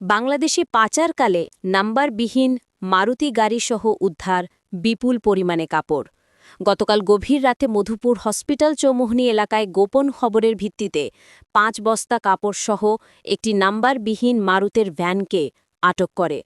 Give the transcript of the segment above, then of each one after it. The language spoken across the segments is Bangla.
বাংলাদেশে পাচারকালে নাম্বারবিহীন মারুতি গাড়িসহ উদ্ধার বিপুল পরিমাণে কাপড়। গতকাল গভীর রাতে মধুপুর হসপিটাল চৌমুহনী এলাকায় গোপন খবরের ভিত্তিতে পাঁচ বস্তা কাপড়সহ একটি নাম্বারবিহীন মারুতের ভ্যানকে আটক করে।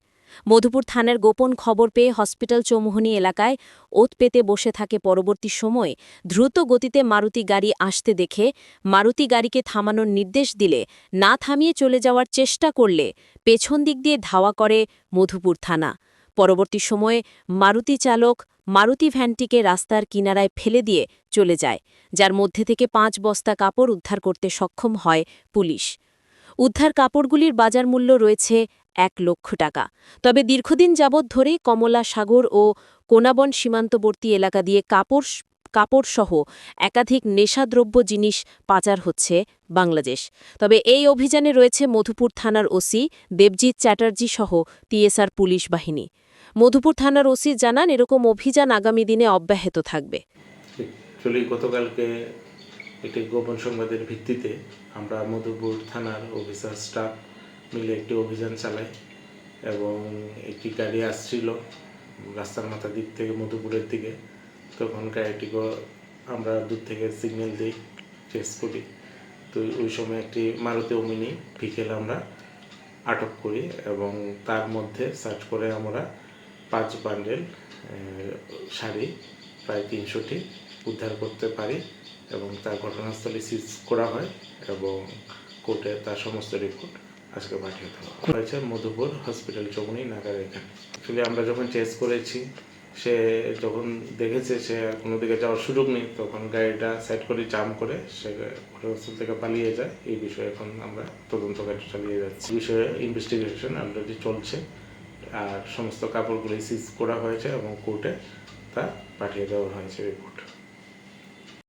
মধুপুর থানার গোপন খবর পেয়ে হসপিটাল চৌমুহনী এলাকায় ওত পেতে বসে থাকে পরবর্তী সময়ে। দ্রুত গতিতে মারুতি গাড়ি আসতে দেখে মারুতি গাড়িকে থামানোর নির্দেশ দিলে না থামিয়ে চলে যাওয়ার চেষ্টা করলে পেছন দিক দিয়ে ধাওয়া করে মধুপুর থানা। পরবর্তী সময়ে মারুতি চালক মারুতি ভ্যানটিকে রাস্তার কিনারায় ফেলে দিয়ে চলে যায়, যার মধ্যে থেকে পাঁচ বস্তা কাপড় উদ্ধার করতে সক্ষম হয় পুলিশ। উদ্ধার কাপড়গুলির বাজার মূল্য রয়েছে এক লক্ষ টাকা। তবে দীর্ঘদিন যাবৎ ধরে কমলা সাগর ও কোনাবন সীমান্তবর্তী এলাকা দিয়ে কাপড় কাপড়সহ একাধিক নেশাদ্রব্য জিনিস পাচার হচ্ছে বাংলাদেশ। তবে এই অভিযানে রয়েছে মধুপুর থানার ওসি দেবজিৎ চ্যাটার্জি সহ টিএসআর পুলিশ বাহিনী। মধুপুর থানার ওসি জানান, এরকম অভিযান আগামী দিনে অব্যাহত থাকবে। গতকালকে একটি গোপন সংবাদের ভিত্তিতে আমরা মধুপুর থানার অফিসার স্টাফ মিলে একটি অভিযান চালাই এবং একটি গাড়ি আসছিল রাস্তার মাথা দিক থেকে মধুপুরের দিকে। তখন গাড়িটিকে আমরা দূর থেকে সিগন্যাল দিই চেস করি তো ওই সময় একটি মারুতি অমিনি ভিকেল আমরা আটক করি এবং তার মধ্যে সার্চ করে আমরা পাঁচ বান্ডেল শাড়ি, প্রায় তিনশোটি উদ্ধার করতে পারি এবং তার ঘটনাস্থলে সিজ করা হয় এবং কোর্টে তার সমস্ত রিপোর্ট আজকে পাঠিয়ে দেওয়া হয়েছে মধুপুর হসপিটাল চৌমনি নাগার এখানে। অ্যাকচুয়ালি আমরা যখন চেস করেছি, সে যখন দেখেছে, সে কোনো দিকে যাওয়ার সুযোগ নেই, তখন গাড়িটা সাইড করে জাম করে সে ঘটনাস্থল থেকে পালিয়ে যায়। এই বিষয়ে এখন আমরা তদন্ত কাজ চালিয়ে যাচ্ছি। বিষয়ে ইনভেস্টিগেশন অলরেডি চলছে। আর সমস্ত কাপড়গুলি সিজ করা হয়েছে এবং কোর্টে তা পাঠিয়ে দেওয়া হয়েছে রিপোর্ট